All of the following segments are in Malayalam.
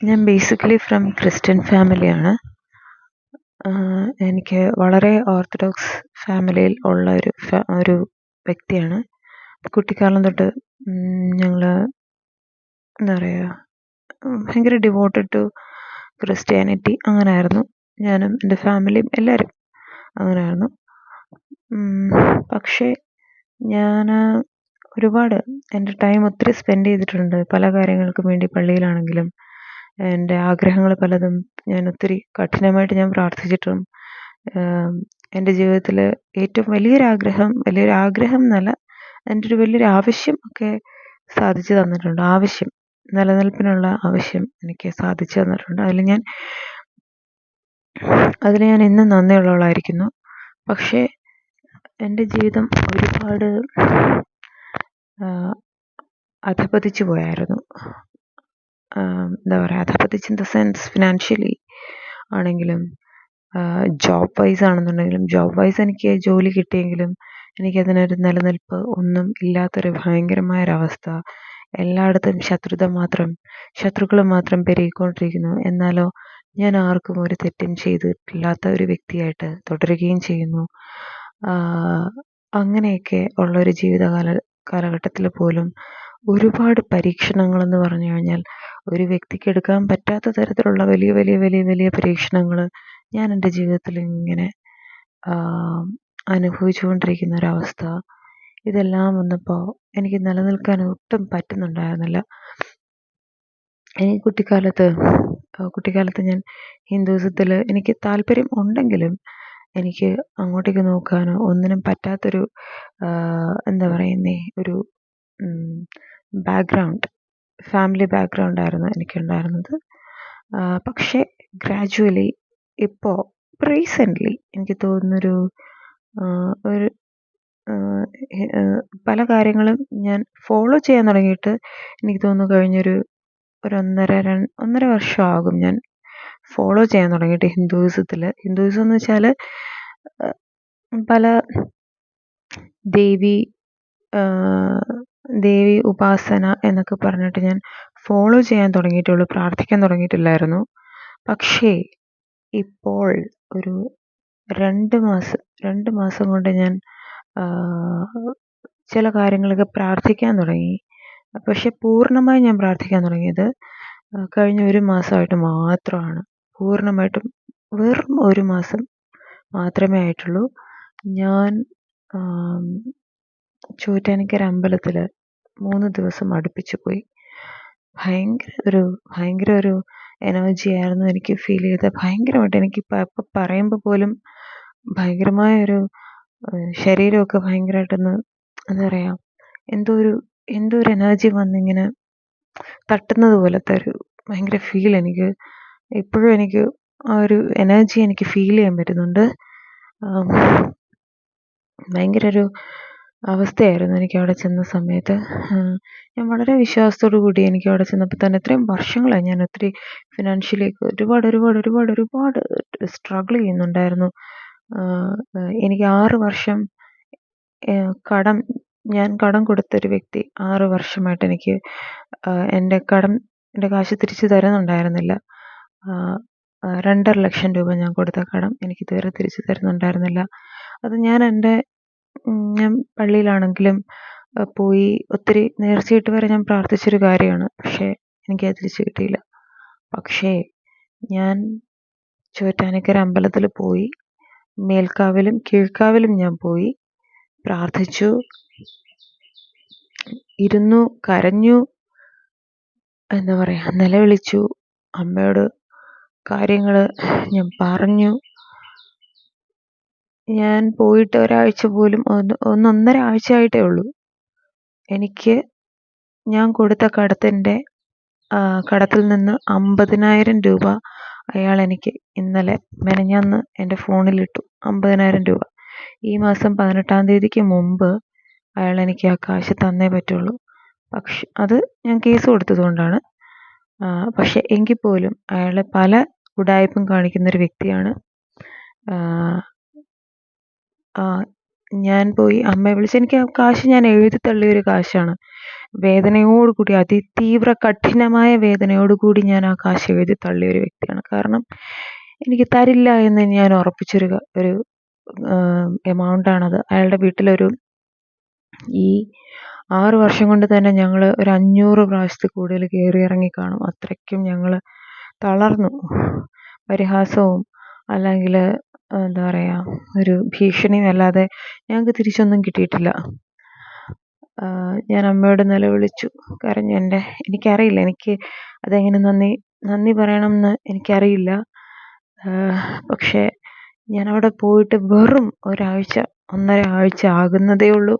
ഞാൻ ബേസിക്കലി ഫ്രം ക്രിസ്ത്യൻ ഫാമിലിയാണ് എനിക്ക് വളരെ ഓർത്തഡോക്സ് ഫാമിലിയിൽ ഉള്ള ഒരു ഒരു വ്യക്തിയാണ്. കുട്ടിക്കാലം തൊട്ട് ഞങ്ങൾ എന്താ പറയുക ഭയങ്കര ഡിവോട്ടഡ് ടു ക്രിസ്ത്യാനിറ്റി അങ്ങനെ ആയിരുന്നു ഞാനും എന്റെ ഫാമിലിയും എല്ലാവരും അങ്ങനായിരുന്നു. പക്ഷേ ഞാൻ ഒരുപാട് എന്റെ ടൈം ഒത്തിരി സ്പെൻഡ് ചെയ്തിട്ടുണ്ട്. പല കാര്യങ്ങൾക്കും വേണ്ടി പള്ളിയിലാണെങ്കിലും എന്റെ ആഗ്രഹങ്ങൾ പലതും ഞാൻ ഒത്തിരി കഠിനമായിട്ട് ഞാൻ പ്രാർത്ഥിച്ചിട്ടും എന്റെ ജീവിതത്തിൽ ഏറ്റവും വലിയൊരാഗ്രഹം വലിയൊരാഗ്രഹം എന്നല്ല എന്റെ ഒരു വലിയൊരു ആവശ്യം ഒക്കെ സാധിച്ചു തന്നിട്ടുണ്ട്. ആവശ്യം നിലനിൽപ്പിനുള്ള ആവശ്യം എനിക്ക് സാധിച്ചു തന്നിട്ടുണ്ട്. അതിൽ ഞാൻ അതിൽ ഞാൻ എന്നും നന്ദിയുള്ളവളായിരിക്കുന്നു. പക്ഷേ എന്റെ ജീവിതം ഒരുപാട് അധപതിച്ചു പോയായിരുന്നു. എന്താ പറയുക അധപ്പതിച്ച് ഇൻ ദ സെൻസ് ഫിനാൻഷ്യലി ആണെങ്കിലും ജോബ് വൈസ് ആണെന്നുണ്ടെങ്കിലും ജോബ് വൈസ് എനിക്ക് ജോലി കിട്ടിയെങ്കിലും എനിക്കതിനൊരു നിലനിൽപ്പ് ഒന്നും ഇല്ലാത്തൊരു ഭയങ്കരമായ ഒരവസ്ഥ എല്ലായിടത്തും ശത്രുത മാത്രം ശത്രുക്കൾ മാത്രം പെരുകിക്കൊണ്ടിരിക്കുന്നു. എന്നാലോ ഞാൻ ആർക്കും ഒരു തെറ്റും ചെയ്തിട്ടില്ലാത്ത ഒരു വ്യക്തിയായിട്ട് തുടരുകയും ചെയ്യുന്നു. അങ്ങനെയൊക്കെ ഉള്ളൊരു ജീവിതകാല കാലഘട്ടത്തിൽ പോലും ഒരുപാട് പരീക്ഷണങ്ങളെന്ന് പറഞ്ഞു കഴിഞ്ഞാൽ ഒരു വ്യക്തിക്ക് എടുക്കാൻ പറ്റാത്ത തരത്തിലുള്ള വലിയ വലിയ വലിയ വലിയ പരീക്ഷണങ്ങൾ ഞാൻ എന്റെ ജീവിതത്തിൽ ഇങ്ങനെ അനുഭവിച്ചു കൊണ്ടിരിക്കുന്ന ഒരവസ്ഥ ഇതെല്ലാം വന്നപ്പോൾ എനിക്ക് നിലനിൽക്കാൻ ഒട്ടും പറ്റുന്നുണ്ടായിരുന്നില്ല. എനിക്ക് കുട്ടിക്കാലത്ത് കുട്ടിക്കാലത്ത് ഞാൻ ഹിന്ദുസത്തിൽ എനിക്ക് താല്പര്യം ഉണ്ടെങ്കിലും എനിക്ക് അങ്ങോട്ടേക്ക് നോക്കാനോ ഒന്നിനും പറ്റാത്തൊരു എന്താ പറയുന്നത് ഒരു ബാക്ക്ഗ്രൗണ്ട് ഫാമിലി ബാക്ക്ഗ്രൗണ്ട് ആയിരുന്നു എനിക്കുണ്ടായിരുന്നത്. പക്ഷേ ഗ്രാജുവലി ഇപ്പോൾ റീസെന്റ്ലി എനിക്ക് തോന്നുന്നൊരു ഒരു പല കാര്യങ്ങളും ഞാൻ ഫോളോ ചെയ്യാൻ തുടങ്ങിയിട്ട് എനിക്ക് തോന്നുന്നു കഴിഞ്ഞൊരു ഒരു ഒന്നര ഒന്നര വർഷമാകും ഞാൻ ഫോളോ ചെയ്യാൻ തുടങ്ങിയിട്ട് ഹിന്ദുയിസത്തിൽ ഹിന്ദുയിസം എന്ന് വെച്ചാൽ പല ദേവി ദേവി ഉപാസന എന്നൊക്കെ പറഞ്ഞിട്ട് ഞാൻ ഫോളോ ചെയ്യാൻ തുടങ്ങിയിട്ടുള്ളൂ പ്രാർത്ഥിക്കാൻ തുടങ്ങിയിട്ടില്ലായിരുന്നു. പക്ഷേ ഇപ്പോൾ ഒരു രണ്ട് മാസം രണ്ട് മാസം കൊണ്ട് ഞാൻ ചില കാര്യങ്ങളൊക്കെ പ്രാർത്ഥിക്കാൻ തുടങ്ങി. പക്ഷെ പൂർണമായി ഞാൻ പ്രാർത്ഥിക്കാൻ തുടങ്ങിയത് കഴിഞ്ഞ ഒരു മാസമായിട്ട് മാത്രമാണ്. പൂർണമായിട്ടും വെറും ഒരു മാസം മാത്രമേ ആയിട്ടുള്ളൂ. ഞാൻ ചോറ്റാനിക്കര അമ്പലത്തിൽ മൂന്ന് ദിവസം അടുപ്പിച്ച് പോയി. ഭയങ്കര ഒരു ഭയങ്കര ഒരു എനർജി ആയിരുന്നു എനിക്ക് ഫീൽ ചെയ്തത്. ഭയങ്കരമായിട്ട് എനിക്ക് ഇപ്പം പറയുമ്പോൾ പോലും ഭയങ്കരമായ ഒരു ശരീരമൊക്കെ ഭയങ്കരമായിട്ടൊന്ന് എന്താ പറയുക എന്തോ ഒരു എന്തോ ഒരു എനർജി വന്നിങ്ങനെ തട്ടുന്നത് പോലത്തെ ഒരു ഭയങ്കര ഫീൽ എനിക്ക്. ഇപ്പോഴും എനിക്ക് ആ ഒരു എനർജി എനിക്ക് ഫീൽ ചെയ്യാൻ പറ്റുന്നുണ്ട്. ഭയങ്കര ഒരു അവസ്ഥയായിരുന്നു എനിക്ക് അവിടെ ചെന്ന സമയത്ത്. ഞാൻ വളരെ വിശ്വാസത്തോടു കൂടി എനിക്ക് അവിടെ ചെന്നപ്പോൾ തന്നെ ഇത്രയും വർഷങ്ങളായി ഞാൻ ഒത്തിരി ഫിനാൻഷ്യലി ഒരുപാട് ഒരുപാട് ഒരുപാട് ഒരുപാട് സ്ട്രഗിൾ ചെയ്യുന്നുണ്ടായിരുന്നു. എനിക്ക് ആറ് വർഷം കടം ഞാൻ കടം കൊടുത്തൊരു വ്യക്തി ആറ് വർഷമായിട്ട് എനിക്ക് എന്റെ കടം എന്റെ കാശ് തിരിച്ചു തരുന്നുണ്ടായിരുന്നില്ല. രണ്ടര ലക്ഷം രൂപ ഞാൻ കൊടുത്ത കടം എനിക്ക് ഇതുവരെ തിരിച്ചു തരുന്നുണ്ടായിരുന്നില്ല. അത് ഞാൻ എന്റെ ഞാൻ പള്ളിയിലാണെങ്കിലും പോയി ഒത്തിരി നേർച്ചയിട്ട് വരെ ഞാൻ പ്രാർത്ഥിച്ചൊരു കാര്യമാണ്. പക്ഷേ എനിക്കത് തിരിച്ചു കിട്ടിയില്ല. പക്ഷേ ഞാൻ ചോറ്റാനിക്കര അമ്പലത്തിൽ പോയി മേൽക്കാവിലും കീഴ്ക്കാവിലും ഞാൻ പോയി പ്രാർത്ഥിച്ചു ഇരുന്നു കരഞ്ഞു എന്താ പറയുക നിലവിളിച്ചു അമ്മയോട് കാര്യങ്ങൾ ഞാൻ പറഞ്ഞു. ഞാൻ പോയിട്ട് ഒരാഴ്ച പോലും ഒന്ന് ഒന്നൊന്നര ആഴ്ചയായിട്ടേ ഉള്ളൂ. എനിക്ക് ഞാൻ കൊടുത്ത കടത്തിന്റെ കടത്തിൽ നിന്ന് അമ്പതിനായിരം രൂപ അയാൾ എനിക്ക് ഇന്നലെ മെനഞ്ഞാന്ന് എന്റെ ഫോണിലിട്ടു. അമ്പതിനായിരം രൂപ. ഈ മാസം പതിനെട്ടാം തീയതിക്ക് മുമ്പ് അയാൾ എനിക്ക് ആ കാശ് തന്നേ പറ്റുള്ളൂ. പക്ഷെ അത് ഞാൻ കേസ് കൊടുത്തതുകൊണ്ടാണ്. പക്ഷെ എങ്കിൽ പോലും അയാൾ പല ഉടായ്പും കാണിക്കുന്നൊരു വ്യക്തിയാണ്. ഞാൻ പോയി അമ്മയെ വിളിച്ച് എനിക്ക് ആ കാശ് ഞാൻ എഴുതി തള്ളിയ ഒരു കാശാണ്. വേദനയോട് കൂടി അതിതീവ്ര കഠിനമായ വേദനയോട് കൂടി ഞാൻ ആ കാശ് എഴുതി തള്ളിയ ഒരു വ്യക്തിയാണ്. കാരണം എനിക്ക് തരില്ല എന്ന് ഞാൻ ഉറപ്പിച്ചൊരു ഒരു എമൗണ്ടാണത് അയാളുടെ വീട്ടിലൊരു ഈ ആറ് വർഷം കൊണ്ട് തന്നെ ഞങ്ങൾ ഒരു അഞ്ഞൂറ് പ്രാവശ്യത്തിൽ കൂടുതൽ കയറി ഇറങ്ങി കാണും. അത്രയ്ക്കും ഞങ്ങൾ തളർന്നു. പരിഹാസവും അല്ലെങ്കിൽ എന്താ പറയുക ഒരു ഭീഷണിയും അല്ലാതെ ഞങ്ങൾക്ക് തിരിച്ചൊന്നും കിട്ടിയിട്ടില്ല. ഞാൻ അമ്മയോട് നിലവിളിച്ചു കരഞ്ഞു. എന്റെ എനിക്കറിയില്ല. എനിക്ക് അതെങ്ങനെ നന്ദി നന്ദി പറയണമെന്ന് എനിക്കറിയില്ല. പക്ഷേ ഞാൻ അവിടെ പോയിട്ട് വെറും ഒരാഴ്ച ഒന്നര ആഴ്ച ആകുന്നതേ ഉള്ളൂ.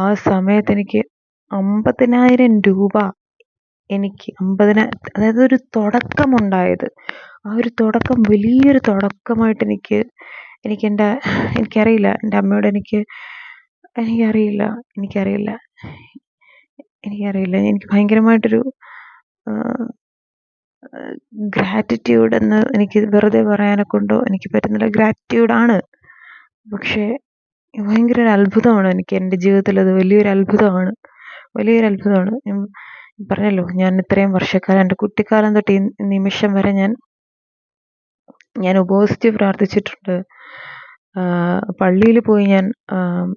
ആ സമയത്ത് എനിക്ക് അമ്പതിനായിരം രൂപ എനിക്ക് അമ്പതിനായിരം അതായത് ഒരു തുടക്കമുണ്ടായത് ആ ഒരു തുടക്കം വലിയൊരു തുടക്കമായിട്ട് എനിക്ക് എനിക്കെന്റെ എനിക്കറിയില്ല. എന്റെ അമ്മയോട് എനിക്ക് എനിക്കറിയില്ല എനിക്കറിയില്ല. എനിക്കറിയില്ല. എനിക്ക് ഭയങ്കരമായിട്ടൊരു ഗ്രാറ്റിറ്റ്യൂഡ് എന്ന് എനിക്ക് വെറുതെ പറയാനെ കൊണ്ടോ എനിക്ക് പറ്റുന്നില്ല. ഗ്രാറ്റിറ്റ്യൂഡാണ് പക്ഷേ ഭയങ്കര ഒരു അത്ഭുതമാണ് എനിക്ക് എന്റെ ജീവിതത്തിൽ അത് വലിയൊരു അത്ഭുതമാണ്. വലിയൊരു അത്ഭുതമാണ്. പറഞ്ഞല്ലോ ഞാൻ ഇത്രയും വർഷക്കാലം എന്റെ കുട്ടിക്കാലം തൊട്ട് ഈ നിമിഷം വരെ ഞാൻ ഞാൻ ഉപവസിച്ച് പ്രാർത്ഥിച്ചിട്ടുണ്ട്. പള്ളിയിൽ പോയി ഞാൻ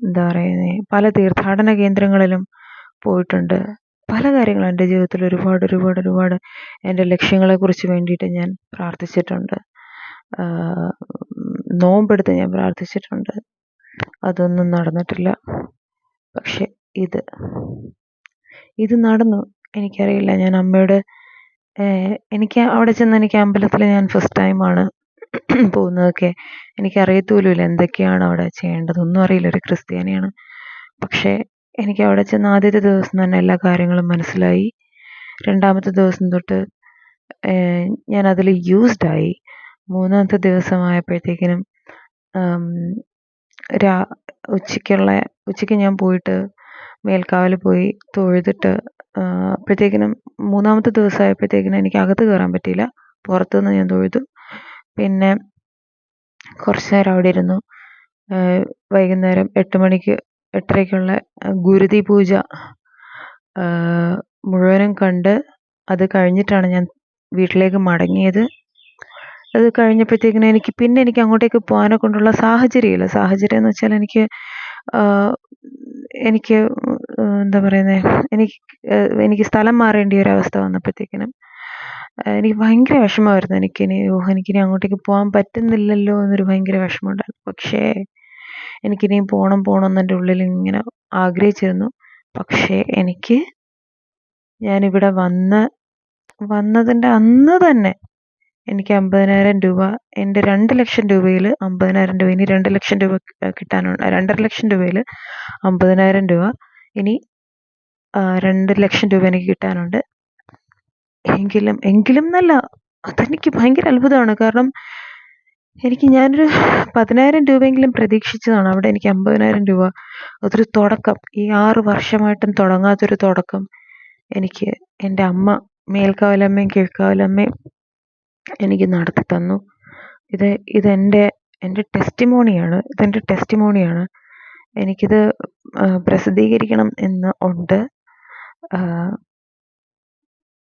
എന്താ പറയുന്നത് പല തീർത്ഥാടന കേന്ദ്രങ്ങളിലും പോയിട്ടുണ്ട്. പല കാര്യങ്ങളും എന്റെ ജീവിതത്തിൽ ഒരുപാട് ഒരുപാട് ഒരുപാട് എന്റെ ലക്ഷ്യങ്ങളെക്കുറിച്ച് വേണ്ടിയിട്ട് ഞാൻ പ്രാർത്ഥിച്ചിട്ടുണ്ട്. നോമ്പെടുത്ത് ഞാൻ പ്രാർത്ഥിച്ചിട്ടുണ്ട്. അതൊന്നും നടന്നിട്ടില്ല. പക്ഷെ ഇത് ഇത് നടന്നു. എനിക്കറിയില്ല ഞാൻ അമ്മയുടെ എനിക്ക് അവിടെ ചെന്ന് എനിക്ക് അമ്പലത്തിൽ ഞാൻ ഫസ്റ്റ് ടൈമാണ് പോകുന്നതൊക്കെ എനിക്കറിയത്തുപോലുമില്ല എന്തൊക്കെയാണ് അവിടെ ചെയ്യേണ്ടത്? ഒന്നും അറിയില്ല. ഒരു ക്രിസ്ത്യാനിയാണ്. പക്ഷേ എനിക്ക് അവിടെ ചെന്ന് ആദ്യത്തെ ദിവസം തന്നെ എല്ലാ കാര്യങ്ങളും മനസ്സിലായി. രണ്ടാമത്തെ ദിവസം തൊട്ട് ഞാൻ അതിൽ യൂസ്ഡായി മൂന്നാമത്തെ ദിവസമായപ്പോഴത്തേക്കിനും രാ ഉച്ചയ്ക്കുള്ള ഉച്ചയ്ക്ക് ഞാൻ പോയിട്ട് മേൽക്കാവൽ പോയി തൊഴുതിട്ട് അപ്പോഴത്തേക്കിനും മൂന്നാമത്തെ ദിവസമായപ്പോഴത്തേക്കിനും എനിക്ക് അകത്ത് കയറാൻ പറ്റിയില്ല. പുറത്തുനിന്ന് ഞാൻ തൊഴുതു. പിന്നെ കുറച്ച് നേരം അവിടെ ഇരുന്നു. വൈകുന്നേരം എട്ട് മണിക്ക് എട്ടരയ്ക്കുള്ള ഗുരുതി പൂജ. മുഴുവനും കണ്ട് അത് കഴിഞ്ഞിട്ടാണ് ഞാൻ വീട്ടിലേക്ക് മടങ്ങിയത്. അത് കഴിഞ്ഞപ്പോഴത്തേക്കിനും എനിക്ക് പിന്നെ എനിക്ക് അങ്ങോട്ടേക്ക് പോകാനെ കൊണ്ടുള്ള സാഹചര്യമില്ല. സാഹചര്യം എന്ന് വെച്ചാൽ എനിക്ക് എനിക്ക് എന്താ പറയുന്നത് എനിക്ക് എനിക്ക് സ്ഥലം മാറേണ്ട ഒരു അവസ്ഥ വന്നപ്പോഴത്തേക്കിനും എനിക്ക് ഭയങ്കര വിഷമമായിരുന്നു. എനിക്കിനി ഓഹ് എനിക്കിനി അങ്ങോട്ടേക്ക് പോകാൻ പറ്റുന്നില്ലല്ലോ എന്നൊരു ഭയങ്കര വിഷമമുണ്ടായിരുന്നു. പക്ഷേ എനിക്കിനിയും പോകണം പോകണം എന്ന് എന്റെ ഉള്ളിൽ ഇങ്ങനെ ആഗ്രഹിച്ചിരുന്നു. പക്ഷേ എനിക്ക് ഞാനിവിടെ വന്ന വന്നതിന്റെ അന്ന് തന്നെ എനിക്ക് അമ്പതിനായിരം രൂപ എന്റെ രണ്ട് ലക്ഷം രൂപയിൽ അമ്പതിനായിരം രൂപ ഇനി രണ്ട് ലക്ഷം രൂപ കിട്ടാനുണ്ട് രണ്ടര ലക്ഷം രൂപയിൽ അമ്പതിനായിരം രൂപ ഇനി രണ്ട് ലക്ഷം രൂപ എനിക്ക് കിട്ടാനുണ്ട്. എങ്കിലും എങ്കിലും എന്നല്ല അതെനിക്ക് ഭയങ്കര അത്ഭുതമാണ്. കാരണം എനിക്ക് ഞാനൊരു പതിനായിരം രൂപയെങ്കിലും പ്രതീക്ഷിച്ചതാണ്. അവിടെ എനിക്ക് അമ്പതിനായിരം രൂപ. അതൊരു തുടക്കം. ഈ ആറ് വർഷമായിട്ടും തുടങ്ങാത്തൊരു തുടക്കം. എനിക്ക് എന്റെ അമ്മ മേൽക്കാവലമ്മയും കീഴ്ക്കാവലമ്മയും എനിക്ക് നടത്തി തന്നു. ഇത് ഇതെന്റെ എന്റെ ടെസ്റ്റിമോണിയാണ് ഇതെന്റെ ടെസ്റ്റിമോണിയാണ് എനിക്കിത് പ്രസിദ്ധീകരിക്കണം എന്ന് ഉണ്ട്.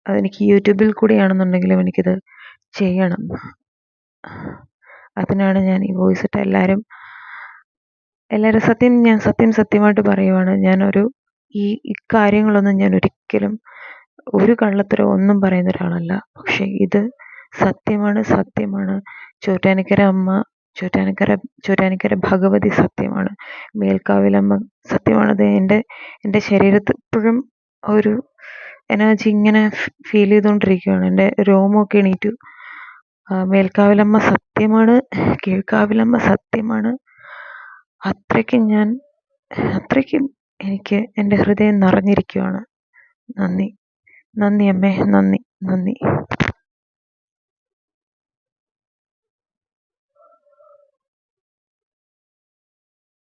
അതെനിക്ക് യൂട്യൂബിൽ കൂടിയാണെന്നുണ്ടെങ്കിലും എനിക്കിത് ചെയ്യണം. അതിനാണ് ഞാൻ ഈ വോയിസ് ഇട്ട എല്ലാവരും എല്ലാവരും സത്യം ഞാൻ സത്യം സത്യമായിട്ട് പറയുവാണ്. ഞാനൊരു ഈ ഇക്കാര്യങ്ങളൊന്നും ഞാൻ ഒരിക്കലും ഒരു കള്ളത്തരവും ഒന്നും പറയുന്ന ഒരാളല്ല. പക്ഷേ ഇത് സത്യമാണ് സത്യമാണ്. ചോറ്റാനിക്കര അമ്മ ചോറ്റാനിക്കര ചോറ്റാനിക്കര ഭഗവതി സത്യമാണ്. മേൽക്കാവിലമ്മ സത്യമാണത്. എന്റെ എന്റെ ശരീരത്തിൽ ഇപ്പോഴും ഒരു എനർജി ഇങ്ങനെ ഫീൽ ചെയ്തുകൊണ്ടിരിക്കുകയാണ് എന്റെ രോമമൊക്കെ എണീറ്റു. മേൽക്കാവിലമ്മ സത്യമാണ് കീഴ്ക്കാവിലമ്മ സത്യമാണ്. അത്രയ്ക്കും ഞാൻ അത്രയ്ക്കും എനിക്ക് എന്റെ ഹൃദയം നിറഞ്ഞിരിക്കുകയാണ് നന്ദി. നന്ദി അമ്മേ. നന്ദി. നന്ദി.